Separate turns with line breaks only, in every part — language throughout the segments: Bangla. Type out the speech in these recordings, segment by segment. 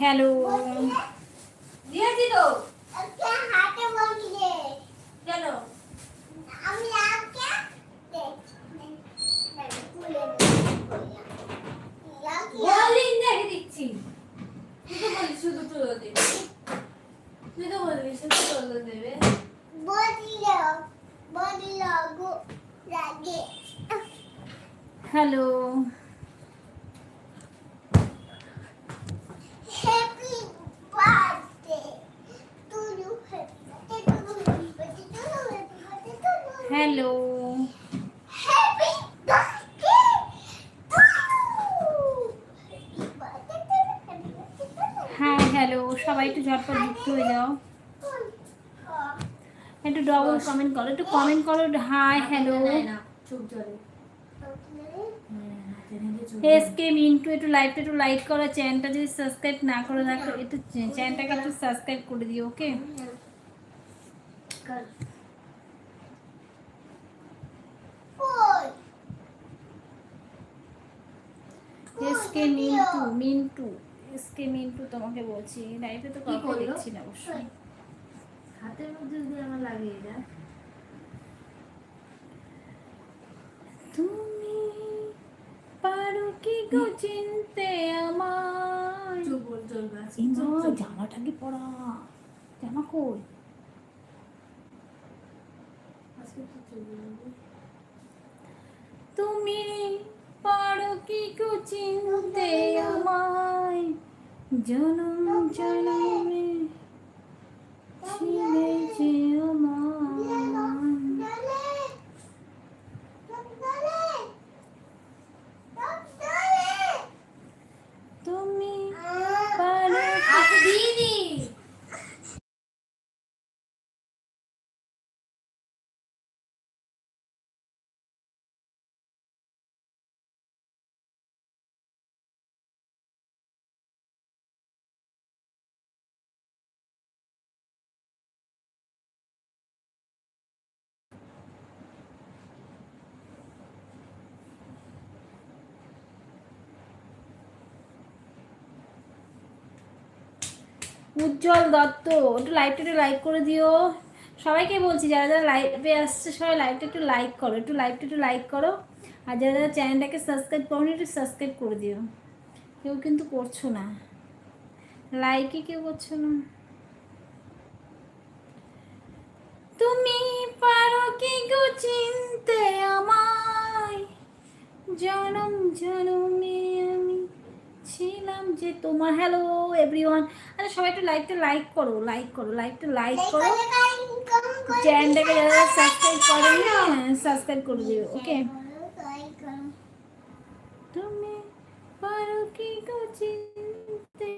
হ্যালো
বসিয়ে
দিয়েছি তো
একটা হাতে বসিয়ে
কেন
আমি আজকে দেখ তুলে
বলিন দেখে দিচ্ছি তুই তো বলিস শুধু তুলে দেবে তুই তো বলবি শুধু তুলে দেবে
বদিলো বদিলো গো লাগে
hello
happy birthday to you happy birthday to you happy birthday to you happy birthday to you
hello
happy birthday to you happy birthday happy birthday
হ্যাঁ হ্যালো সবাই একটু ঝটপট যুক্ত হয়ে যাও। একটু ডবল কমেন্ট করো একটু কমেন্ট করো। হাই হ্যালো
চোখ জলে।
এসকে মিন্টু একটু লাইভটা একটু লাইক করো চ্যানেলটা যদি সাবস্ক্রাইব না করে রাখো একটু চ্যানেলটাকে একটু সাবস্ক্রাইব করে দিও okay SK Mintu Mintu SK Mintu তোমাকে বলছি। লাইভে তো? দেখছি না অবশ্যই।
হাতের মধ্যে যদি আমার লাগিয়ে দেয়
তুমি পারো কি গো চিনতে আমায়।
চুপ বল চলবে আজকে
এই
চুপ
মা,
চুপ।
জামাটা কি পরা জামা কই? তুমি পারো কি কু চিনতে আমায়। জনম জনমে ছিলে যে আমায়
দলে দলে দলে
তুমি পারো
আচ্ছা দিয়ে দি
উজ্জ্বল দত্ত একটু লাইভটা একটু লাইক করে দিও। সবাইকে বলছি, যারা যারা লাইভে আসছে, সবাই লাইভটা একটু লাইক করো, একটু লাইভটা একটু লাইক করো। আর যারা যারা চ্যানেলটাকে সাবস্ক্রাইব করো একটু সাবস্ক্রাইব করে দিও। কেউ কিন্তু করছ না। লাইকে কেউ করছ না। তুমি পারো কি গো চিনতে আমায়? জনম, জনমে আমি ছিলাম যে তোমার হ্যালো এভরিওয়ান আরে সবাই একটু লাইকটা লাইক করো লাইক করো লাইকটা লাইক করো। চ্যানেলটাকে যারা সাবস্ক্রাইব করেন না সাবস্ক্রাইব করে দিও ওকে তুমি পারো কি গো চিনতে?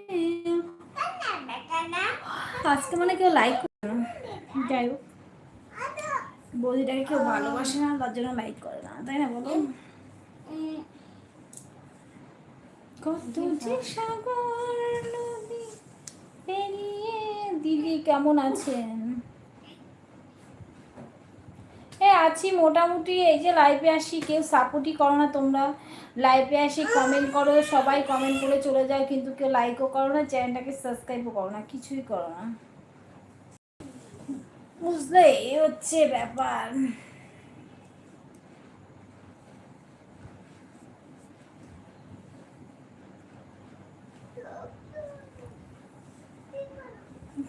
আজকে মানে কেউ লাইক করে যাই হোক। বৌদিটাকে কেউ ভালোবাসে না তার জন্য লাইক করে না তাই না বলো? কত যে সাগর নদী পেরিয়ে দিদি কেমন আছেন? এ আছি মোটামুটি এই যে লাইভে আসি কেউ সাপোর্টই করো না তোমরা। লাইভে আসি কমেন্ট করো সবাই কমেন্ট করে চলে যাও কিন্তু কেউ লাইকও করো না চ্যানেলটাকে সাবস্ক্রাইবও করো না কিছুই করো না। বুঝলে এই হচ্ছে ব্যাপার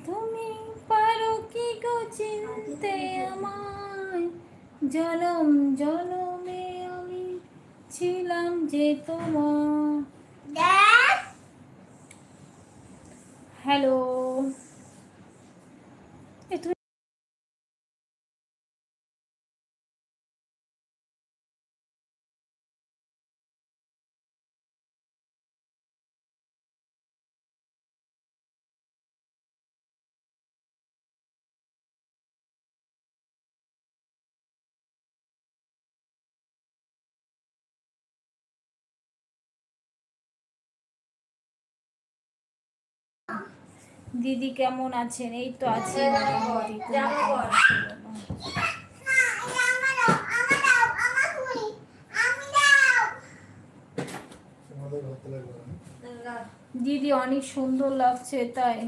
তুমি পারো কি গো চিনতে আমায়? জলম জলমে আমি ছিলাম যে তোমার। হ্যালো দিদি কেমন আছেন? এই তো আছি। মোটামুটি।
জামা পর।
না এটা আমার দাও আমার দাও আমার তুমি আমি দাও
তোমাদের ভালো লাগবে না
না,
দিদি অনেক সুন্দর লাগছে তাই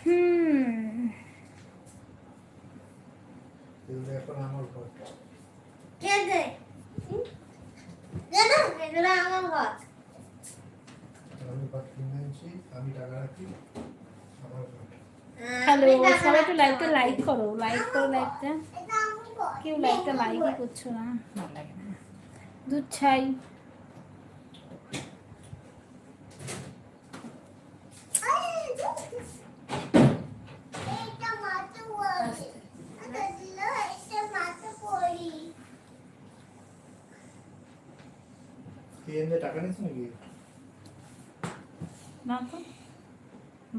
হুম।
আমি টাকা রাখি।
হ্যালো
আমি টাকা
সবাই একটু
রাখতে
লাইকটা
পারি।
লাইক করো লাইক করো লাইকটা
এটা আমি বল
কেউ লাইকটা লাইকই করছ না ভালো লাগে না। দুধ ছাই।
এটা মাথা পড়ি এটা দিল এটা মাথা পড়ি
কি এনে টাকা নিস নাকি?
না তো।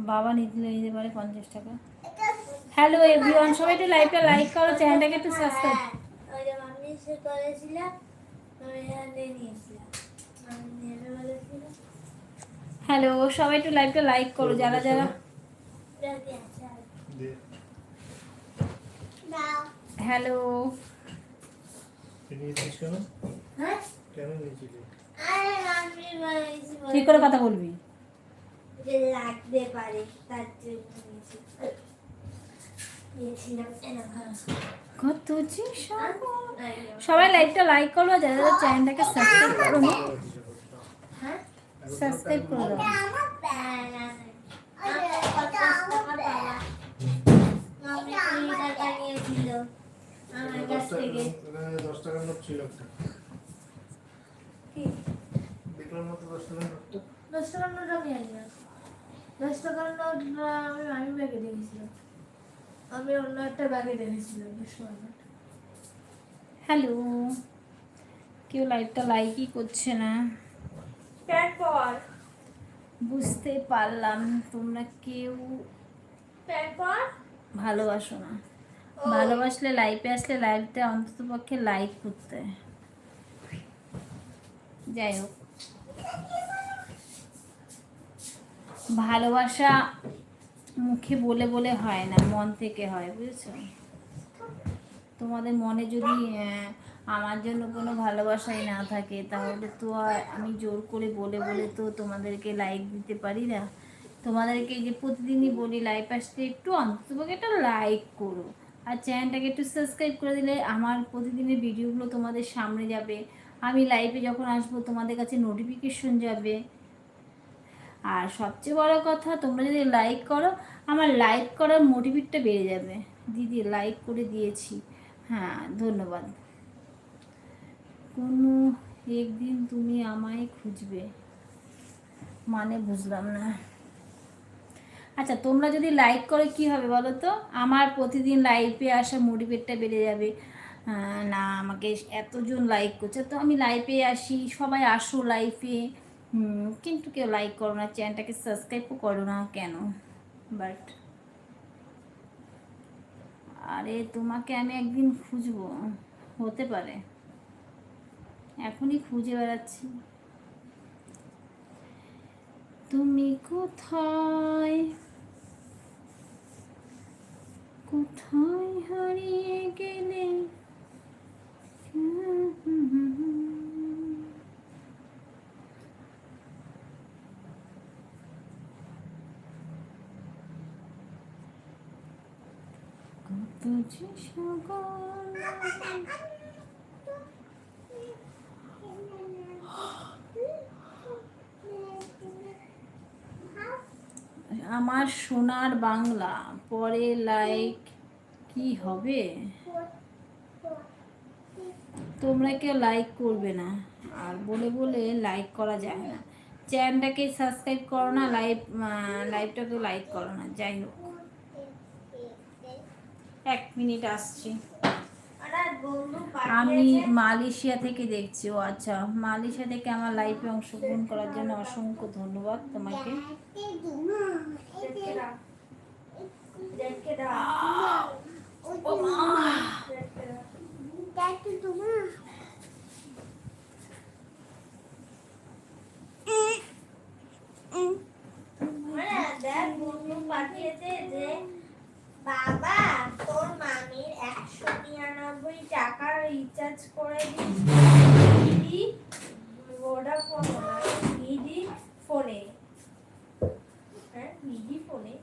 বাবা নিতে নিতে পারে পঞ্চাশ টাকা। হ্যালো এভরিওয়ান সবাই একটু লাইভটা লাইক করো চ্যানেলটাকে একটু সাবস্ক্রাইব
হ্যাঁ।
হ্যালো সবাই একটু লাইভটা লাইক করো যারা যারা। হ্যালো
হ্যাঁ?
ঠিক করে কথা বলবি?
যে লাগতে পারে তার জন্য
কত যে? সবাই লাইভটা লাইক করো যারা যারা চ্যানেলটাকে সাবস্ক্রাইব করো না
হ্যাঁ?
সাবস্ক্রাইব করে
দশ টাকার নোট ছিল একটা।
কি?
দেখলাম দশ টাকার নোটটা
দশ টাকার নোট আমি দশ টাকার নোট আমি আমি ব্যাগে রেখেছিলাম আমি অন্য একটা ব্যাগে রেখেছিলাম দশ টাকার
হ্যালো কেউ লাইভটা লাইকই করছে না।
প্যান্ট পর
বুঝতে পারলাম তোমরা কেউ
প্যান্ট পর
ভালোবাসো না। ভালোবাসলে লাইভে আসলে লাইভটা অন্তত পক্ষে লাইক করতে। যাই হোক। ভালোবাসা মুখে বলে বলে হয় না, মন থেকে হয়, বুঝেছ? তোমাদের মনে যদি আমার জন্য কোনো ভালোবাসাই না থাকে, তাহলে তো আর আমি জোর করে বলে বলে তো তোমাদেরকে লাইক দিতে পারি না। তোমাদেরকে যে প্রতিদিনই বলি লাইভ আসতে একটু অন্ততপক্ষে একটা লাইক করো। আর চ্যানেলটাকে একটু সাবস্ক্রাইব করে দিলে আমার প্রতিদিনের ভিডিওগুলো তোমাদের সামনে যাবে। আমি লাইভে যখন আসব, তোমাদের কাছে নোটিফিকেশন যাবে। আর সবচেয়ে বড় কথা, তোমরা যদি লাইক করো, আমার লাইক করার মোটিভেটটা বেড়ে যাবে। দিদি লাইক করে দিয়েছি। হ্যাঁ ধন্যবাদ। কোনো, একদিন তুমি আমায় খুঁজবে। মানে বুঝলাম না। আচ্ছা তোমরা যদি লাইক করো, কি হবে বলো তো? আমার প্রতিদিন লাইভে আসা মোটিভেটটা বেড়ে যাবে। না, আমাকে এতজন লাইক করছে। তো আমি লাইভে আসি, সবাই আসো লাইভে কিন্তু কেউ লাইক করো না চ্যানেলটাকে সাবস্ক্রাইবও করো না কেন? বাট আরে, তোমাকে আমি একদিন খুঁজবো, হতে পারে। এখনই খুঁজে বেড়াচ্ছি। তুমি কোথায়? কোথায় হারিয়ে গেলে? কত আমার সোনার বাংলা, পরে লাইক কি হবে? তোমরা কেউ লাইক করবে না। আর বলে বলে লাইক করা যায় না। চ্যানেলটাকে সাবস্ক্রাইব করো না লাইভ লাইভটাকেও লাইক করো না। যাই হোক। এক মিনিট আসছি। আমি মালয়েশিয়া থেকে দেখছি। ও আচ্ছা মালয়েশিয়া থেকে আমার লাইফে অংশগ্রহণ করার জন্য অসংখ্য ধন্যবাদ তোমাকে।
দেখে বন্ধু পাঠিয়েছে যে বাবা তোর মামির একশো নিরানব্বই টাকার রিচার্জ করে দিস। ভোডাফোন ফোনে হ্যাঁ ফোনে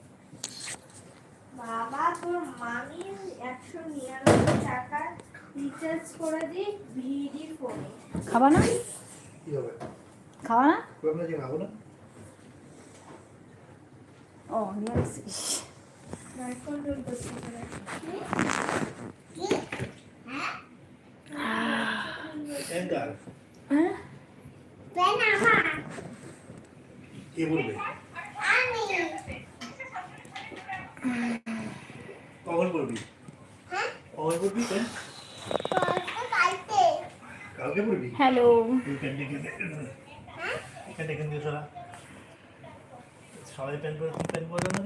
বাবা তোর মামির একশো নিরানব্বই টাকার রিচার্জ করে দি ভিডি ফোনে
খাবা না? খাওয়া না? ও নিয়ে
কি
বলবে কখন
হ্যাঁ
কখন পেন
কালকে
কালকে
হ্যালো
হ্যাঁ
পেন ডেকে দিয়ে সবাই করে তুই পেন করবে না?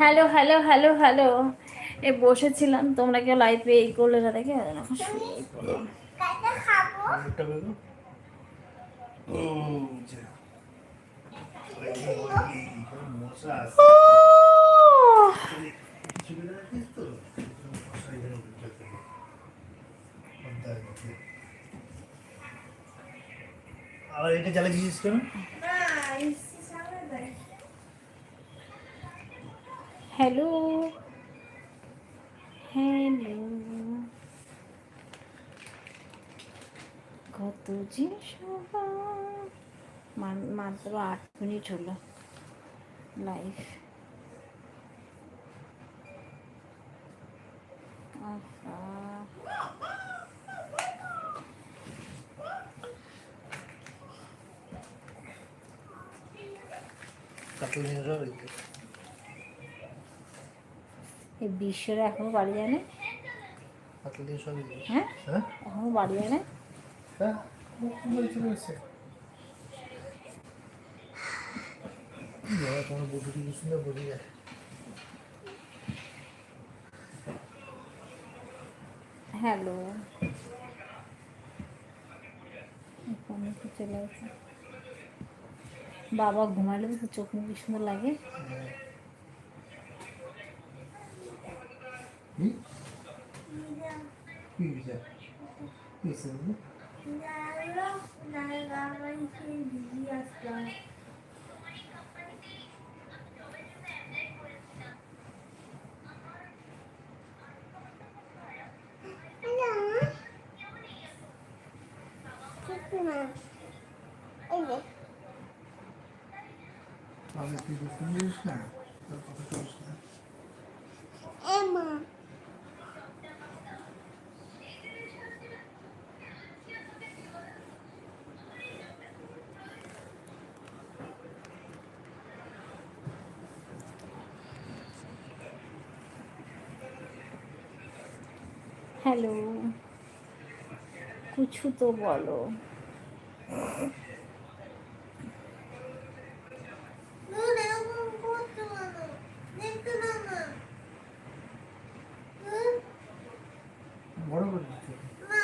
Hello hello hello hello. এ বসেছিলাম। তোমরা কেউ লাইভে এই করলে না দেখে? শুয়ে পড়লাম।
কালকে খাব
একটা বেরো ও যা মশা আছে কিছু বেরো রাখিস তো মশা এখানে ঢুকে থাকে পর্দার মধ্যে। আবার এটা জ্বালিয়েছিস কেন
না এসি সামনে দেয়
হ্যালো হ্যালো কত যে মাত্র আট মিনিট হলো লাইভ
যাও এই
বিশ্বরা এখনও বাড়ি যায় না হ্যাঁ?
হ্যাঁ?
এখনও বাড়ি যায় না
হ্যাঁ? তোমার কি সুন্দর বোঝে যায়
হ্যালো। চলে বাবা ঘুমালে তো চোখ মুখ কি সুন্দর লাগে।
কি কি বিচার কি শুনব
নাইলো নাইলো আমার সেই দিদি আসলাম
হ্যালো ঠিক না এই যে
আমি তুই তো শুনিস না তোর কথা শুনিস না
এমা
হ্যালো। কিছু তো বলো
নুন এরকম করতে না দেখতে না না নুন
বড় করে দিচ্ছে
না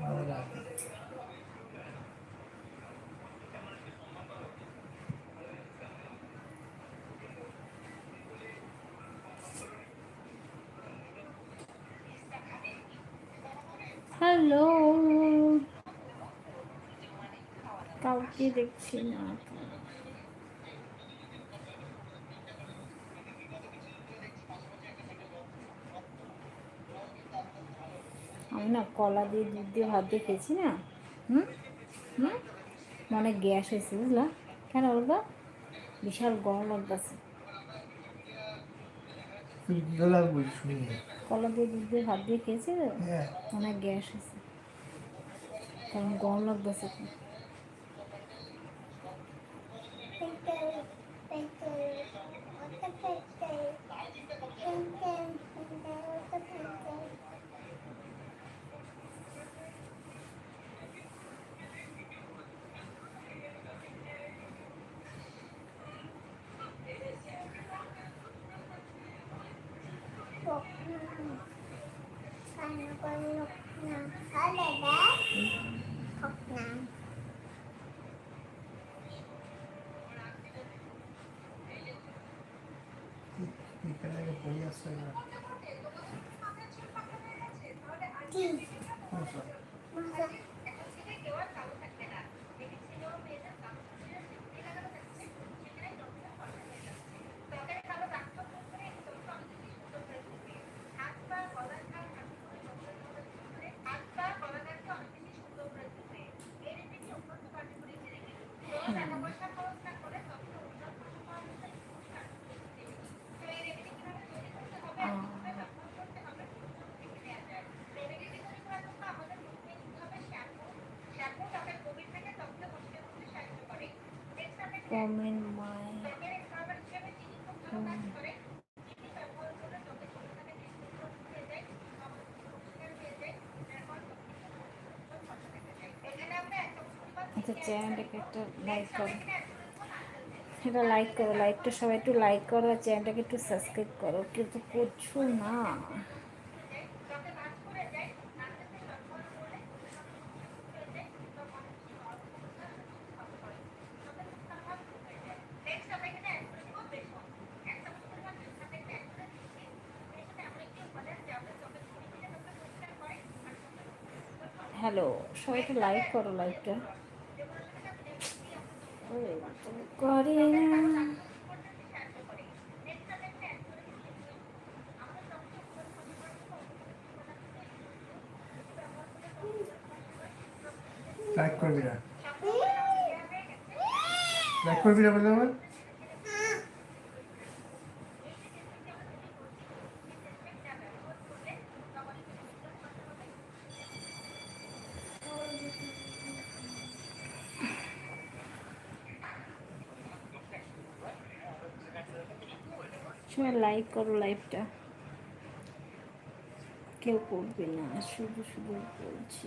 ভালো লাগে
হ্যালো। কাউকে দেখছি না। আমি না কলা দিয়ে দুধ দিয়ে ভাত দিয়ে খেয়েছি না। হুম? হুম? মনে গ্যাস হয়েছে, বুঝলা? কেন বলতো? বিশাল গরম লাগতেছে।
তুই কি শুনি
কলা দুধ দিয়ে ভাত দিয়ে খেয়েছি? তো
হ্যাঁ।
অনেক গ্যাস আছে। কারণ গরম লাগতেছে
ঠিক
আছে
কমেন্ট মাই আচ্ছা চ্যানেলটাকে একটা লাইক করো। এটা লাইক করো লাইকটা সবাই একটু লাইক করো, আর চ্যানেলটাকে একটু সাবস্ক্রাইব করো। কিন্তু করছ না। হ্যালো সবাইকে লাইক করো লাইকটা করে না
লাইক করবি না লাইক করবি না
বললাম করো লাইফটা কেউ করবে না শুধু শুধু বলছে।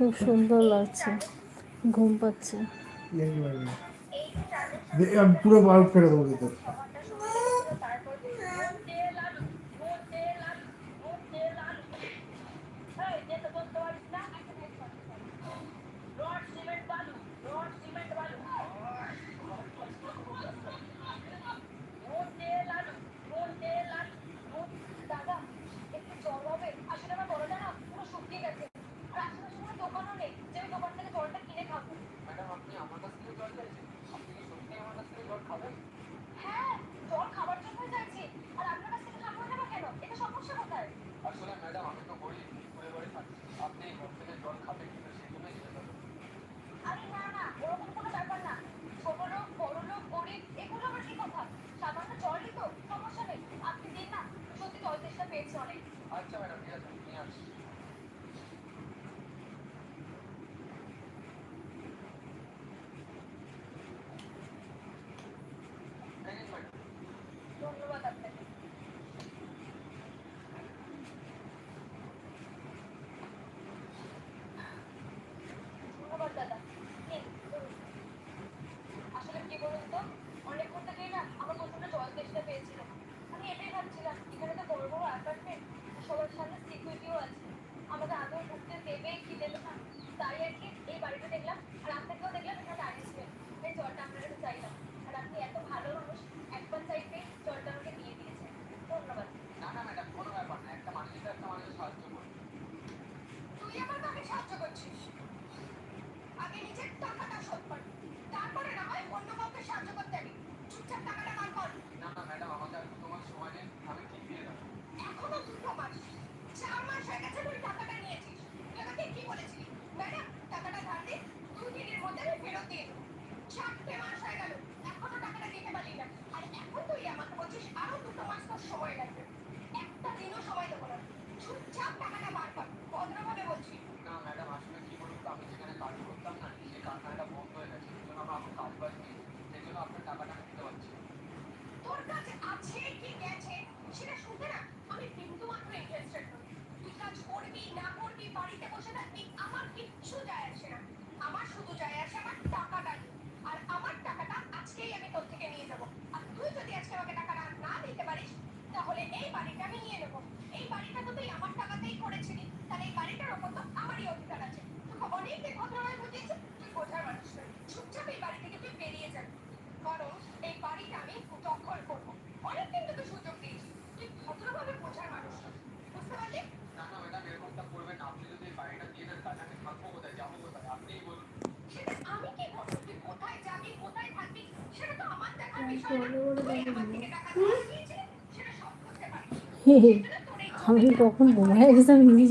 খুব সুন্দর লাগছে ঘুম পাচ্ছে
পুরো বাল্ব ফেলে দেবো
তাহলে এই বাড়িটা আমি নিয়ে আমার টাকাতেই তাহলে এই আমারই অধিকার আছে। তুই বেরিয়ে যাবি। কারণ এই বাড়িটা আমি বুঝতে
না না আমি
কি করব তুই কোথায় যাবি কোথায় আমার
हम लोग बोल रहे हैं जैसे हिंदी